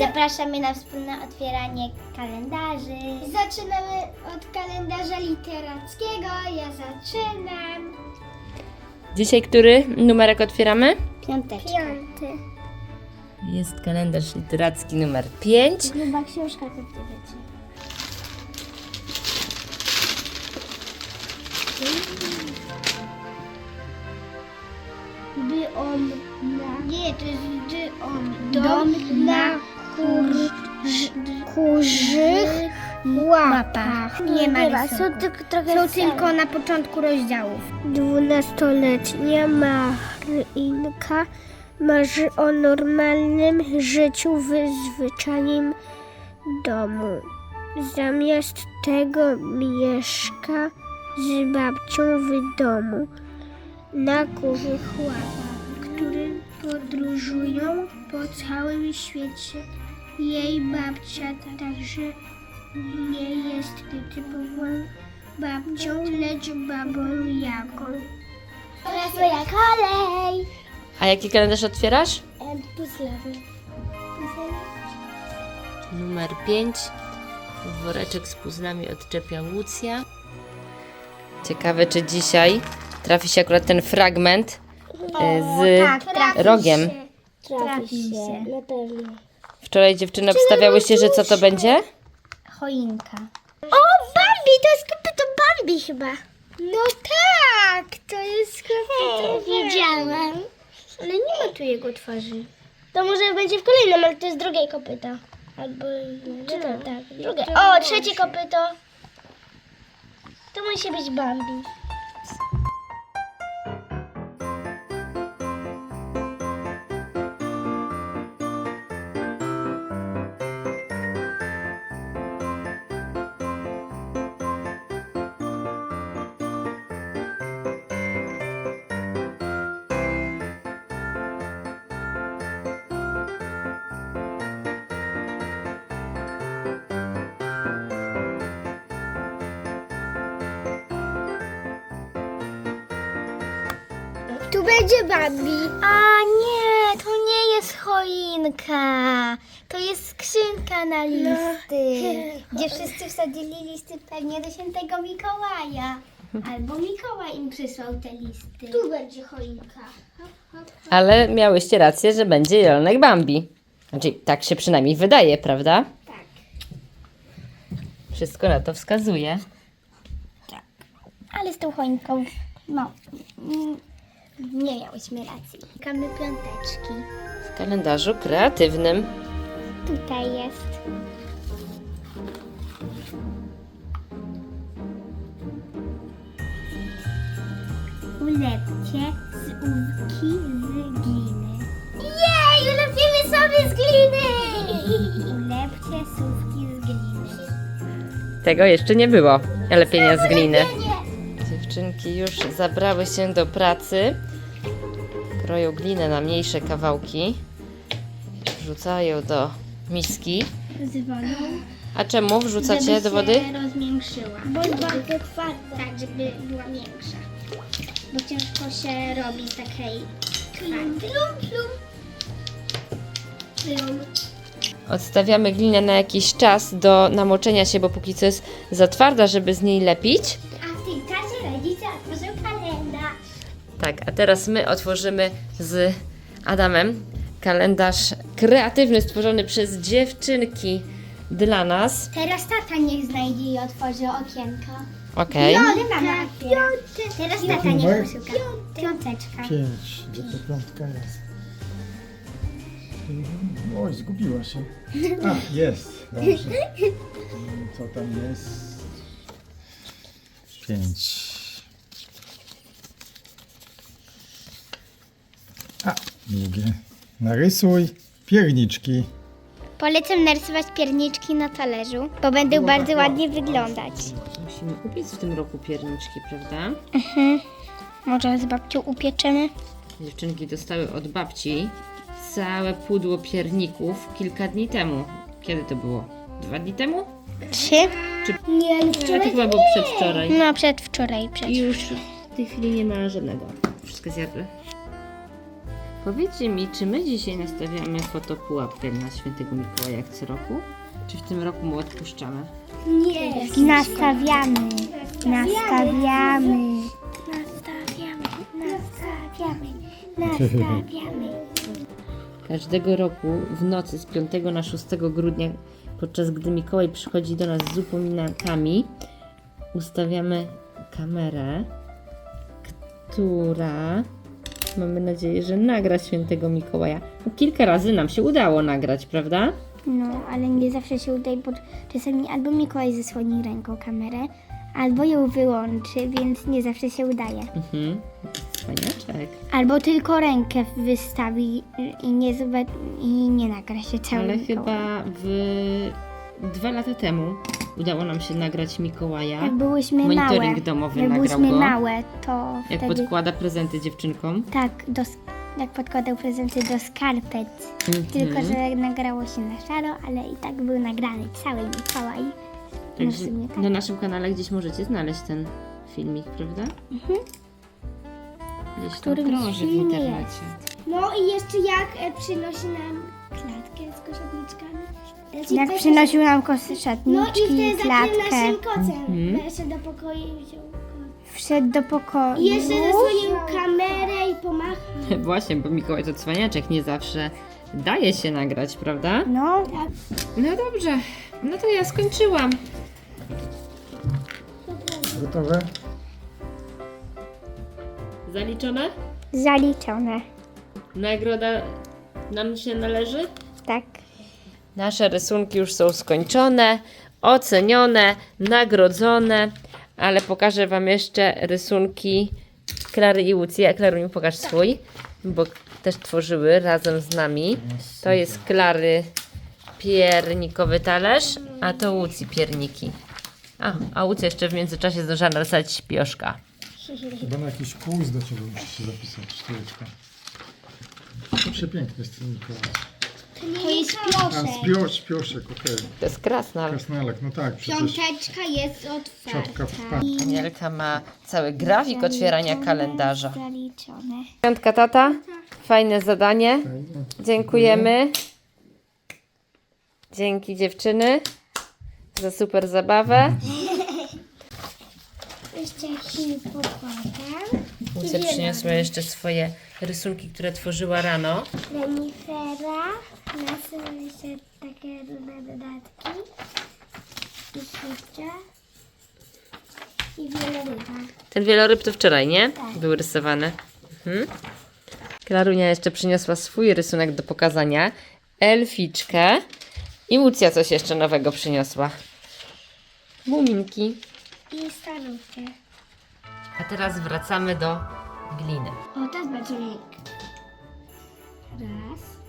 zapraszamy na wspólne otwieranie kalendarzy. Zaczynamy od kalendarza literackiego. Ja zaczynam. Dzisiaj który numerek otwieramy? Piąteczka. Piąty. Jest kalendarz literacki numer 5. Gruba książka pewnie będzie. By on na... Nie, to jest dy on. Dom, na kurz, kurzych łapach. Nie ma są tylko trochę Są tylko na początku rozdziałów. Dwunastoletnia Maryinka marzy o normalnym życiu w zwyczajnym domu. Zamiast tego mieszka z babcią w domu na kurzych łapach, którym podróżują po całym świecie. Jej babcia także nie jest typową babcią, lecz babą jaką. Teraz moja kolej. A jaki kalendarz otwierasz? Puzzlowy. Numer 5. Woreczek z puzzlami odczepia Łucja. Ciekawe, czy dzisiaj trafi się akurat ten fragment e, z rogiem. Trafi się. Na pewno. Wczoraj dziewczyny obstawiały się, że co to będzie? Choinka. O, Bambi, to jest kopyto Bambi chyba. No tak, to jest kopyto Wiedziałam. Ale nie ma tu jego twarzy. To może będzie w kolejnym, ale to jest drugie kopyto. Albo, czy to, tak, drugie. O, trzecie kopyto. To musi być Bambi. Tu będzie Bambi. A nie, to nie jest choinka. To jest skrzynka na listy. Gdzie wszyscy wsadzili listy pewnie do świętego Mikołaja. Albo Mikołaj im przysłał te listy. Tu będzie choinka. Ale miałyście rację, że będzie Jelonek Bambi. Znaczy, tak się przynajmniej wydaje, prawda? Tak. Wszystko na to wskazuje. Ale z tą choinką, no, mm, nie miałyśmy racji. Kamy piąteczki. W kalendarzu kreatywnym. Tutaj jest. Ulepcie z łówki z gliny. Jej, ulepimy sobie z gliny! Ulepcie słówki z gliny. Tego jeszcze nie było. Lepienia z gliny. Dziewczynki już zabrały się do pracy. Kroją glinę na mniejsze kawałki. Wrzucają do miski. Z wodą. A czemu wrzucacie do wody? się rozmiększyła. Bo jest bardzo twarda. Tak, żeby była większa. Bo ciężko się robi z takiej twardej. Plum, plum. Plum. Odstawiamy glinę na jakiś czas do namoczenia się, bo póki co jest za twarda, żeby z niej lepić. Tak, a teraz my otworzymy z Adamem kalendarz kreatywny stworzony przez dziewczynki dla nas. Teraz tata niech znajdzie i otworzy okienko. Okej. Ale mama otwiera. Teraz tata niech numer? poszuka. Piąteczka. Pięć. Gdzie to piątka jest? Oj, zgubiła się. A, jest. Dobrze. Co tam jest? Pięć. A, długie. Narysuj pierniczki. Polecam narysować pierniczki na talerzu, bo będą bardzo ładnie wyglądać. Musimy upiec w tym roku pierniczki, prawda? Może z babcią upieczemy? Dziewczynki dostały od babci całe pudło pierników kilka dni temu. Kiedy to było? Dwa dni temu? Trzy? Nie, ale No, to chyba było przedwczoraj. No, przedwczoraj, I przedwczoraj. już w tej chwili nie ma żadnego. Wszystko zjadły. Powiedzcie mi, czy my dzisiaj nastawiamy fotopułapkę na świętego Mikołaja jak co roku? Czy w tym roku mu odpuszczamy? Nie. Nastawiamy. Nastawiamy. Nastawiamy. Nastawiamy. Nastawiamy. Każdego roku w nocy z 5 na 6 grudnia, podczas gdy Mikołaj przychodzi do nas z upominkami, ustawiamy kamerę, która mamy nadzieję, że nagra świętego Mikołaja. No, kilka razy nam się udało nagrać, prawda? No, ale nie zawsze się udaje, bo czasami albo Mikołaj zasłoni ręką kamerę, albo ją wyłączy, więc nie zawsze się udaje. Mhm. Wspaniaczek. Albo tylko rękę wystawi i nie, zobac- i nie nagra się cały Ale Mikołaj. chyba w dwa lata temu udało nam się nagrać Mikołaja. Jak byłyśmy Monitoring małe, domowy jak nagrał byłyśmy go. małe, to Jak wtedy podkłada prezenty dziewczynkom. tak, do, jak podkładał prezenty do skarpet. Mhm. Tylko, że nagrało się na szaro, ale i tak był nagrany cały Mikołaj. No w Także sumie tak. na naszym kanale gdzieś możecie znaleźć ten filmik, prawda? Gdzieś tam którym krąży w filmie internecie. No i jeszcze jak e, przynosi nam klatkę z koszowniczkami. Znaczy, Jak też- przynosił nam No i koszyczatniczki, wtedy za tym klatkę, naszym kocem Mhm. weszł do pokoju i wziął wszedł do pokoju. I jeszcze zasłonił kamerę i pomachał. Właśnie, bo Mikołaj to cwaniaczek, nie zawsze daje się nagrać, prawda? No, No dobrze, no to ja skończyłam. Gotowe? Zaliczone? zaliczone. Nagroda nam się należy? Tak. Nasze rysunki już są skończone, ocenione, nagrodzone, ale pokażę Wam jeszcze rysunki Klary i Łucji. A Klaruniu, pokaż swój, bo też tworzyły razem z nami. To jest Klary piernikowy talerz, a to Łucji pierniki. A, a Łucja jeszcze w międzyczasie zdążyła narysować śpioszka. Chyba na jakiś kurs do Ciebie musisz się zapisać. To przepiękny jest ten Mikołaj. To jest A, pioszek. śpioszek, okej. To jest krasnal. Krasnalek, no tak, przecież Piąteczka jest otwarta. czapka w pan. Anielka ma cały grafik otwierania kalendarza. Zaliczone. Piątka tata, fajne zadanie. Dziękujemy. Dzięki dziewczyny za super zabawę. Jeszcze chwilę pokładam. Lucja przyniosła jeszcze swoje rysunki, które tworzyła rano. Renifera. Nasuwa jeszcze takie różne dodatki. I. I wieloryba. Ten wieloryb to wczoraj, nie? Był rysowany. Mhm. Klarunia jeszcze przyniosła swój rysunek do pokazania. Elficzkę. I Łucja coś jeszcze nowego przyniosła. Muminki. I starówkę. A teraz wracamy do gliny. O, to jest badzielik. Raz.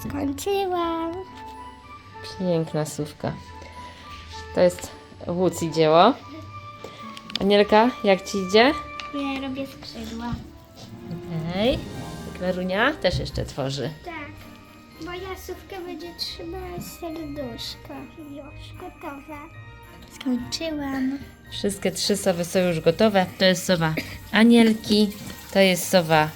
Skończyłam. Piękna słówka. To jest Łucji dzieło. Anielka, jak ci idzie? Ja robię skrzydła. Hej. Klarunia też jeszcze tworzy. Tak. Moja sówka będzie trzymała serduszko. Już gotowe. Skończyłam. Wszystkie trzy sowy są już gotowe. To jest sowa Anielki, to jest sowa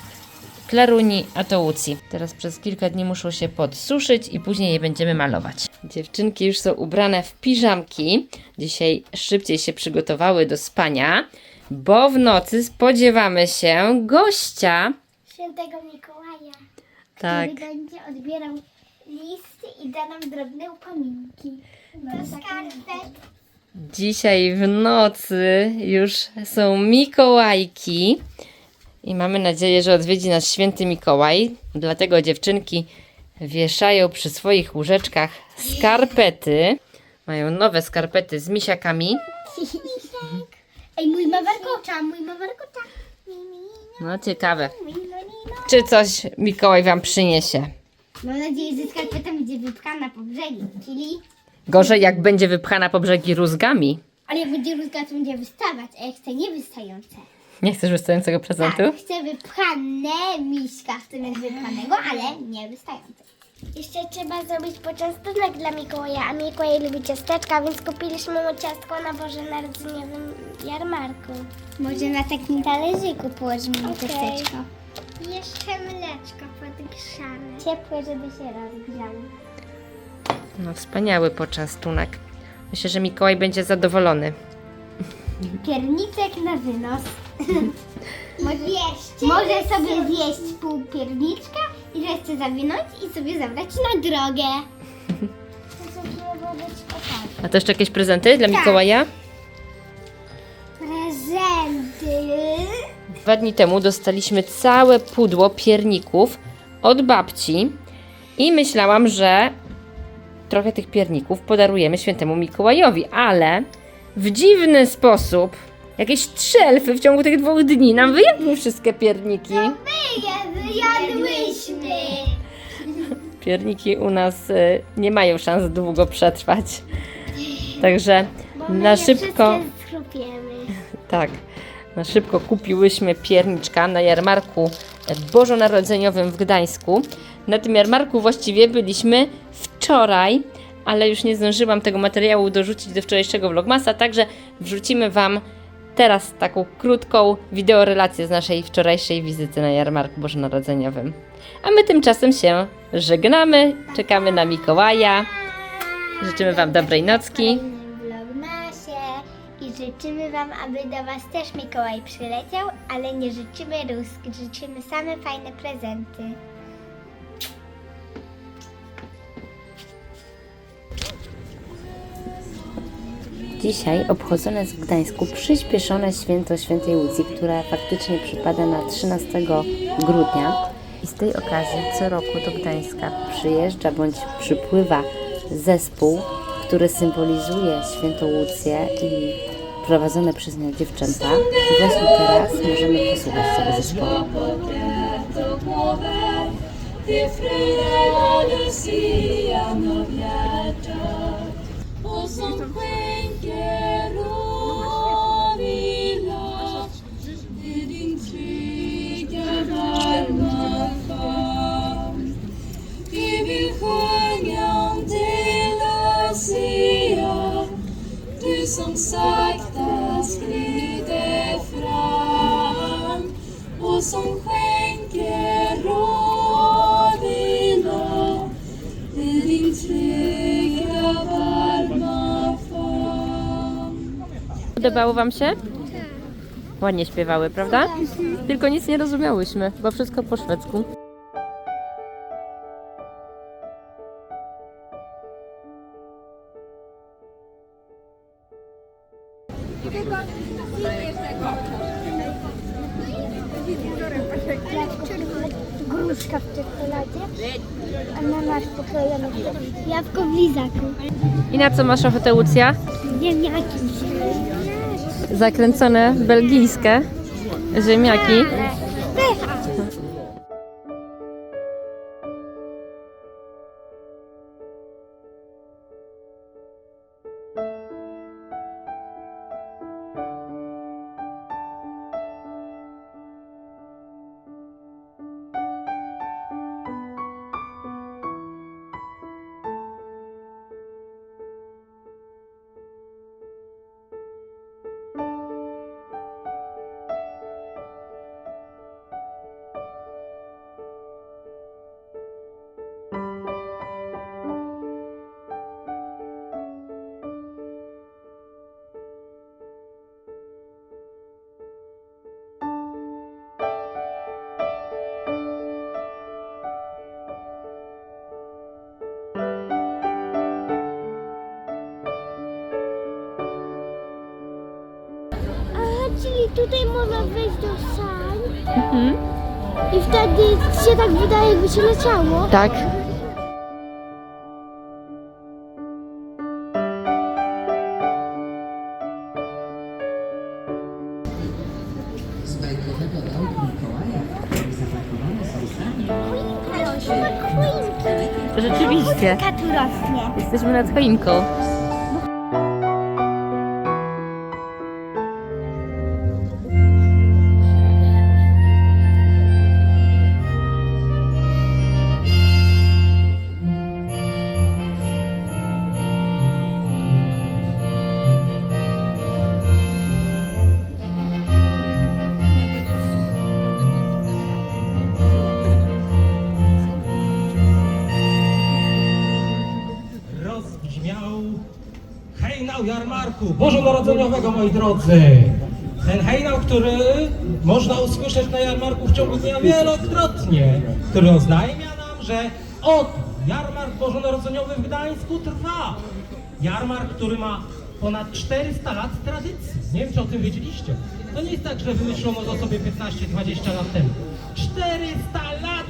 Klaruni, a to Łucji. Teraz przez kilka dni muszą się podsuszyć i później je będziemy malować. Dziewczynki już są ubrane w piżamki. Dzisiaj szybciej się przygotowały do spania, bo w nocy spodziewamy się gościa. Świętego Mikołaja, Tak. który będzie odbierał listy i da nam drobne upominki. Do skarpet. Dzisiaj w nocy już są Mikołajki i mamy nadzieję, że odwiedzi nas święty Mikołaj. Dlatego dziewczynki wieszają przy swoich łóżeczkach skarpety. Mają nowe skarpety z misiakami. Ej, mój ma warkocza, mój ma warkocza. No ciekawe. Czy coś Mikołaj wam przyniesie? Mam nadzieję, że skarpeta będzie wypchana po brzegi, czyli... Gorzej jak będzie wypchana po brzegi rózgami. Ale jak będzie rózga, to będzie wystawać, a ja chcę niewystające. Nie chcesz wystającego prezentu? Tak, chcę wypchane miśka, w tym jest wypchanego, ale nie wystające. Jeszcze trzeba zrobić poczęstunek dla Mikołaja, a Mikołaj lubi ciasteczka, więc kupiliśmy mu ciastko na Boże Narodzeniowym jarmarku. Może na takim talerzyku położymy okay. Ciasteczko. Jeszcze mleczko podgrzane. Ciepłe, żeby się rozgrzało. No wspaniały poczęstunek. Myślę, że Mikołaj będzie zadowolony. Pierniczek na wynos. Jeszcze Może sobie zjeść pół pierniczka i resztę zawinąć i sobie zabrać na drogę. To sobie. A to jeszcze jakieś prezenty dla Mikołaja? Prezenty. Dwa dni temu dostaliśmy całe pudło pierników od babci i myślałam, że trochę tych pierników podarujemy świętemu Mikołajowi, ale w dziwny sposób jakieś trzy elfy w ciągu tych dwóch dni nam wyjadły wszystkie pierniki. Jadłyśmy. Pierniki u nas y, nie mają szans długo przetrwać. Także na szybko, Schrupiemy. tak, na szybko kupiłyśmy pierniczka na jarmarku bożonarodzeniowym w Gdańsku. Na tym jarmarku właściwie byliśmy wczoraj, ale już nie zdążyłam tego materiału dorzucić do wczorajszego vlogmasa, także wrzucimy Wam teraz taką krótką wideorelację z naszej wczorajszej wizyty na jarmarku bożonarodzeniowym. A my tymczasem się żegnamy, czekamy na Mikołaja. Życzymy Wam dobrej nocki. I życzymy Wam, aby do Was też Mikołaj przyleciał, ale nie życzymy rusk, życzymy same fajne prezenty. Dzisiaj obchodzone jest w Gdańsku przyspieszone święto świętej Łucji, które faktycznie przypada na 13 grudnia. I z tej okazji co roku do Gdańska przyjeżdża bądź przypływa zespół, który symbolizuje świętą Łucję i prowadzone przez nią dziewczęta. I właśnie teraz możemy posłuchać sobie zespołu. Lucia av hjärtat som sakta skrider fram och som skänker vila i din trygga varma famn. Podobało Wam się? Ładnie śpiewały, prawda? Tylko nic nie rozumiałyśmy, bo wszystko po szwedzku. Gruszka w czekoladzie, ananas pokrojony w jabłko w lizaku. I na co masz ochotę, Łucja? Ziemniaki. Zakręcone belgijskie ziemniaki. tutaj można wejść do sań Mhm. i wtedy się tak wydaje, jakby się leciało. Tak. Z Mikołaja, Choinka, to. Rzeczywiście. Rośnie. Jesteśmy nad choinką. Jarmarku bożonarodzeniowego, moi drodzy. Ten hejnał, który można usłyszeć na jarmarku w ciągu dnia wielokrotnie, który oznajmia nam, że oto jarmark bożonarodzeniowy w Gdańsku trwa. Jarmark, który ma ponad 400 lat tradycji. Nie wiem, czy o tym wiedzieliście. To nie jest tak, że wymyślono to sobie 15-20 lat temu. 400 lat!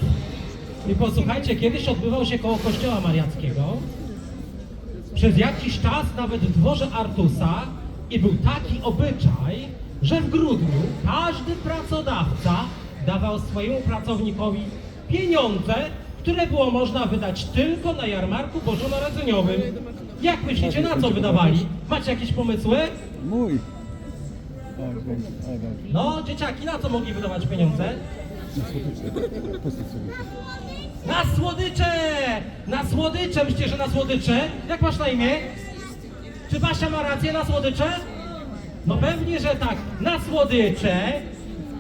I posłuchajcie, kiedyś odbywał się koło kościoła mariackiego. Przez jakiś czas nawet w dworze Artusa i był taki obyczaj, że w grudniu każdy pracodawca dawał swojemu pracownikowi pieniądze, które było można wydać tylko na jarmarku bożonarodzeniowym. Jak myślicie, na co wydawali? Macie jakieś pomysły? Mój. No, dzieciaki, na co mogli wydawać pieniądze? Na słodycze! Na słodycze! Myślicie, że na słodycze? Jak masz na imię? Czy Basia ma rację na słodycze? No pewnie, że tak. Na słodycze,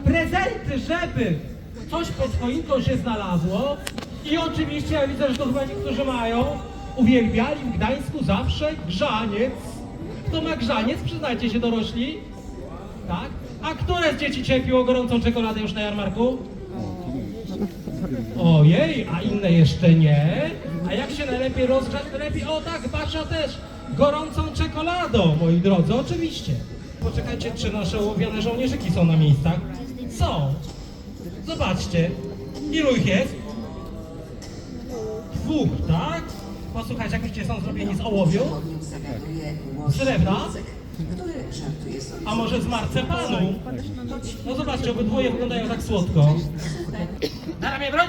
prezenty, żeby coś pod choinką się znalazło i oczywiście, ja widzę, że to chyba niektórzy mają, uwielbiali w Gdańsku zawsze grzaniec. Kto ma grzaniec? Przyznajcie się dorośli. Tak? A które z dzieci cierpiło gorącą czekoladę już na jarmarku? Ojej, a inne jeszcze nie. A jak się najlepiej rozgrzać, najlepiej, o tak, Basia też, gorącą czekoladą, moi drodzy, oczywiście. Poczekajcie, czy nasze ołowiane żołnierzyki są na miejscach? Są. Zobaczcie, ilu ich jest? Dwóch, tak? Posłuchajcie, jak myślicie, są zrobieni z ołowiu? Z srebrna? A może z marcepanu? No zobaczcie, obydwoje wyglądają tak słodko. Na ramię broń!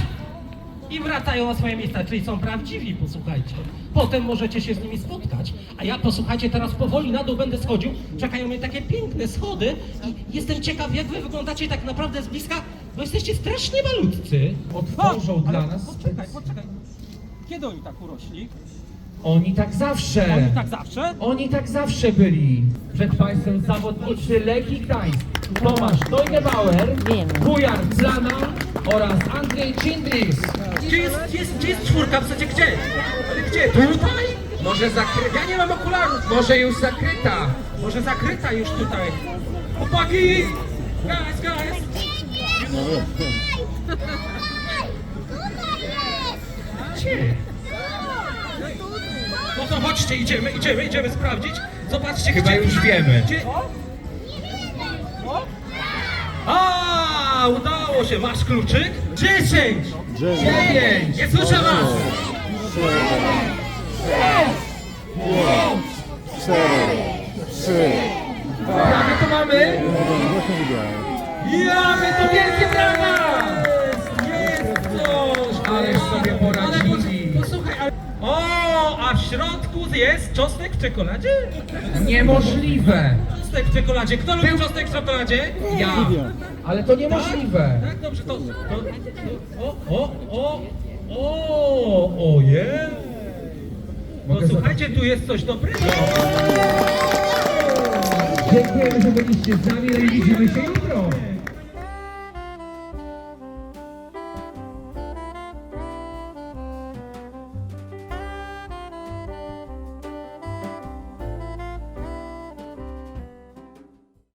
I wracają na swoje miejsca, czyli są prawdziwi, posłuchajcie. Potem możecie się z nimi spotkać. A ja, posłuchajcie, teraz powoli na dół będę schodził. Czekają mnie takie piękne schody i jestem ciekaw, jak wy wyglądacie tak naprawdę z bliska, bo jesteście strasznie malutcy. Otworzą dla nas... Poczekaj, poczekaj. Kiedy oni tak urośli? Oni tak zawsze. Oni tak zawsze? Oni tak zawsze byli. Przed Państwem zawodnicy Lechii Gdańsk. Tomasz Neugebauer. Wujar Plana oraz Andrzej Cindris. Gdzie jest, gdzie jest, gdzie jest czwórka? W zasadzie gdzie? Ale gdzie? Tutaj? Może zakryta? Ja nie mam okularów. Może już zakryta. Może zakryta już tutaj. Chłopaki! Guys, guys! Gdzie? No to chodźcie, idziemy, idziemy, idziemy sprawdzić. Zobaczcie, Chyba gdzie... już wiemy. Gdzie? A, udało się. Masz kluczyk? Dziesięć! Dziewięć. Nie słyszę was! Prawie to mamy. Ja, my to wielkie brawa! Jest, coś! Ależ sobie poradzili. Ale posłuchaj, ale... O, a w środku jest czosnek w czekoladzie? Niemożliwe. Czosnek w czekoladzie. Kto lubi czosnek w czekoladzie? Ja. Ale to niemożliwe. Tak, dobrze, to... to, to o, o, o, o, ojej! No Mogę słuchajcie, tu jest coś dobrego. Dziękujemy, że byliście z nami. I widzimy się jutro.